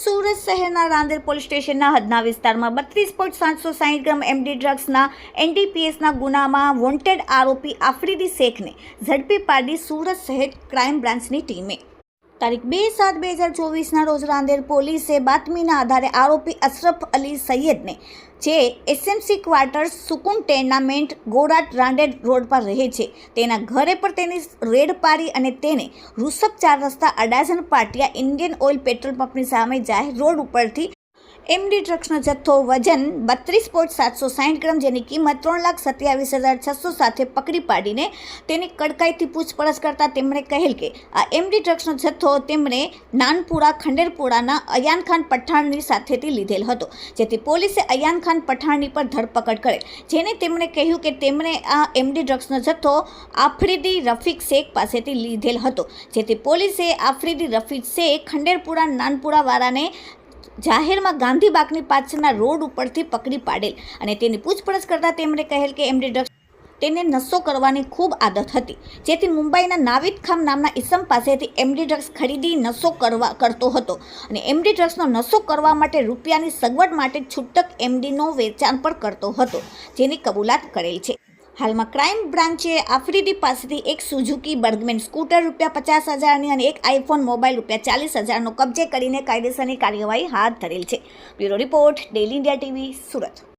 સુરત શહેરના રાંદેર પોલીસ સ્ટેશનના હદના વિસ્તારમાં બત્રીસ પોઈન્ટ સાતસો સાહીઠ ગ્રામ એમડી ડ્રગ્સના એનડીપીએસના ગુનામાં વોન્ટેડ આરોપી આફ્રિદી શેખને ઝડપી પાડી સુરત શહેર ક્રાઇમ બ્રાન્ચની ટીમે. તારીખ બે સાત બે હજાર ચોવીસના રોજ રાંદેર પોલીસે બાતમીના આધારે આરોપી અશરફ અલી સૈયદને, જે SMC quarters Sukoon tenement Gorat Rander road પર રહે છે, તેના ઘરે પર તેની રેડ પાડી અને તેને રૂસબ ચાર રસ્તા Adajan Patiya Indian oil petrol પંપની સામે જાહેર રોડ ઉપરથી એમડી ડ્રગ્સનો જથ્થો વજન બત્રીસ પોઈન્ટ સાતસો સાઠ ગ્રામ, જેની કિંમત ત્રણ લાખ સત્યાવીસ હજાર છસો સાથે પકડી પાડીને તેની કડકાઈથી પૂછપરછ કરતા તેમણે કહેલ કે આ એમડી ડ્રગ્સનો જથ્થો તેમણે નાનપુરા, ખંડેરપુરાના અયાનખાન પઠાણની સાથેથી લીધેલ હતો, જેથી પોલીસે અયાનખાન પઠાણની પર ધરપકડ કરેલ. જેને તેમણે કહ્યું કે તેમણે આ એમડી ડ્રગ્સનો જથ્થો આફ્રિદી રફીક શેખ પાસેથી લીધેલ હતો, જેથી પોલીસે આફ્રિદી રફીક શેખ ખંડેરપુરા, નાનપુરાવાળાને જાહેરમાં ગાંધીબાગની પાછળના રોડ ઉપરથી પકડી પાડેલ અને તેની પૂછપરછ કરતાં તેમણે કહેલ કે એમડી ડ્રગ્સ તેને નશો કરવાની ખૂબ આદત હતી. જેથી મુંબઈના નાવિદ ખામ નામના ઈસમ પાસેથી એમડી ડ્રગ્સ ખરીદી નશો કરવા કરતો હતો અને એમડી ડ્રગ્સનો નશો કરવા માટે રૂપિયાની સગવડ માટે છૂટક એમડીનો વેચાણ પણ કરતો હતો, જેની કબૂલાત કરેલ છે. હાલમાં ક્રાઇમ બ્રાન્ચે આફ્રિદી પાસેથી એક સુઝુકી બર્ગમેન સ્કૂટર રૂપિયા પચાસ હજારની અને એક આઈફોન મોબાઈલ રૂપિયા ચાલીસ હજારનો કબજે કરીને કાયદેસરની કાર્યવાહી હાથ ધરેલ છે. Bureau report daily India TV, Surat.